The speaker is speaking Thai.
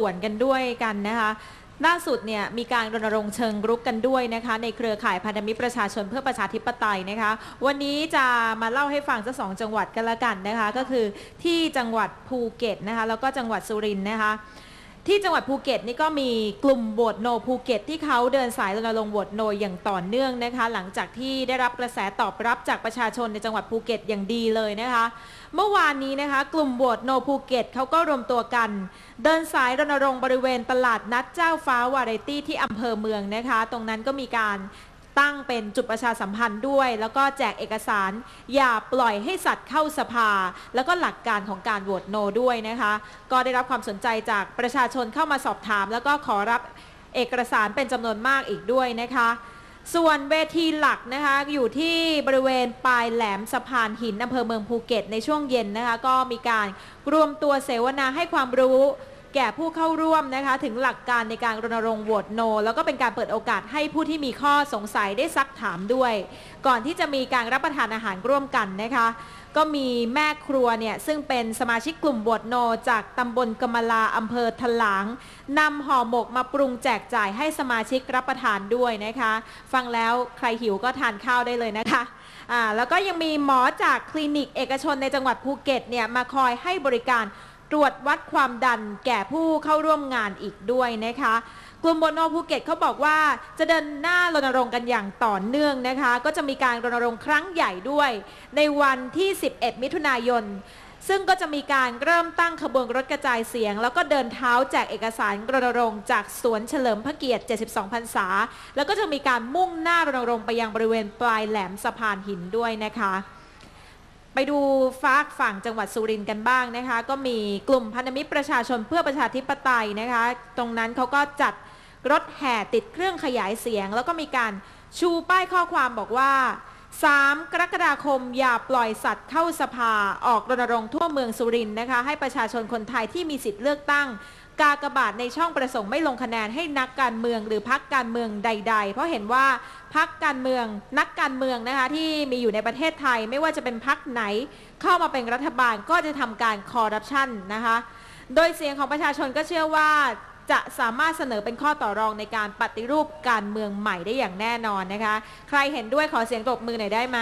ส่วนกันด้วยกันนะคะล่าสุดเนี่ยมีการรณรงค์เชิงรุกกันด้วยนะคะ ในเครือข่ายพันธมิตรประชาชนเพื่อประชาธิปไตยนะคะ วันนี้จะมาเล่าให้ฟังสักสองจังหวัดกันละกันนะคะ ก็คือที่จังหวัดภูเก็ตนะคะ แล้วก็จังหวัดสุรินทร์นะคะ ที่จังหวัดภูเก็ตนี่ก็มีกลุ่มโหวตโนภูเก็ตที่เขาเดินสายรณรงค์โหวตโนอย่างต่อเนื่องนะคะ หลังจากที่ได้รับกระแสตอบรับจากประชาชนในจังหวัดภูเก็ตอย่างดีเลยนะคะ เมื่อวานนี้นะคะ กลุ่มโหวตโนภูเก็ตเขาก็รวมตัวกัน เดินสายรณรงค์บริเวณตลาดนัดเจ้าฟ้าวาไรตี้ที่อำเภอเมืองนะคะ ตรงนั้นก็มีการ ตั้งเป็นจุดประชาสัมพันธ์ด้วย แล้วก็แจกเอกสาร อย่าปล่อยให้สัตว์เข้าสภา แล้วก็หลักการของการโหวตโนด้วยนะคะ ก็ได้รับความสนใจจากประชาชนเข้ามาสอบถาม แล้วก็ขอรับเอกสารเป็นจำนวนมากอีกด้วยนะคะส่วนเวทีหลักนะคะอยู่ที่บริเวณปลายแหลมสะพานหินอำเภอเมืองภูเก็ตในช่วงเย็นนะคะก็มีการรวมตัวเสวนาให้ความรู้ แก่ผู้เข้าร่วมนะคะ ถึงหลักการในการรณรงค์โหวตโน แล้วก็เป็นการเปิดโอกาสให้ผู้ที่มีข้อสงสัยได้ซักถามด้วย ก่อนที่จะมีการรับประทานอาหารร่วมกันนะคะ ก็มีแม่ครัวเนี่ย ซึ่งเป็นสมาชิกกลุ่มโหวตโน จากตำบลกำมะลาอำเภอถลางนำห่อหมกมาปรุงแจกจ่ายให้สมาชิกรับประทานด้วยนะคะ ฟังแล้วใครหิวก็ทานข้าวได้เลยนะคะอ่าแล้วก็ยังมีหมอจากคลินิกเอกชนในจังหวัดภูเก็ตเนี่ยมาคอยให้บริการ ตรวจวัดความดันแก่ผู้เข้าร่วมงานอีกด้วยนะคะ กลุ่มโบโนภูเก็ตเขาบอกว่าจะเดินหน้ารณรงค์กันอย่างต่อเนื่องนะคะ ก็จะมีการรณรงค์ครั้งใหญ่ด้วย ในวันที่ 11 มิถุนายนซึ่งก็จะมีการเริ่มตั้งขบวนรถกระจายเสียง แล้วก็เดินเท้าแจกเอกสารรณรงค์จากสวนเฉลิมพระเกียรติ 72 พรรษา แล้วก็จะมีการมุ่งหน้ารณรงค์ไปยังบริเวณปลายแหลมสะพานหินด้วยนะคะ ไปดูฟากฝั่งจังหวัดสุรินทร์กันบ้างนะคะ ก็มีกลุ่มพันธมิตรประชาชนเพื่อประชาธิปไตยนะคะ ตรงนั้นเขาก็จัดรถแห่ติดเครื่องขยายเสียง แล้วก็มีการชูป้ายข้อความบอกว่า 3 กรกฎาคม อย่าปล่อยสัตว์เข้าสภา ออกรณรงค์ทั่วเมืองสุรินทร์นะคะ ให้ประชาชนคนไทยที่มีสิทธิ์เลือกตั้ง กากบาทในช่องประสงค์ไม่ลงคะแนนให้นักการเมืองหรือพักการเมืองใด ๆ เพราะเห็นว่าพักการเมืองนักการเมืองนะคะที่มีอยู่ในประเทศไทยไม่ว่าจะเป็นพักไหน เข้ามาเป็นรัฐบาลก็จะทำการคอร์รัปชันนะคะ โดยเสียงของประชาชนก็เชื่อว่า จะสามารถเสนอเป็นข้อต่อรองในการปฏิรูปการเมืองใหม่ได้อย่างแน่นอนนะคะ ใครเห็นด้วยขอเสียงตบมือหน่อยได้ไหม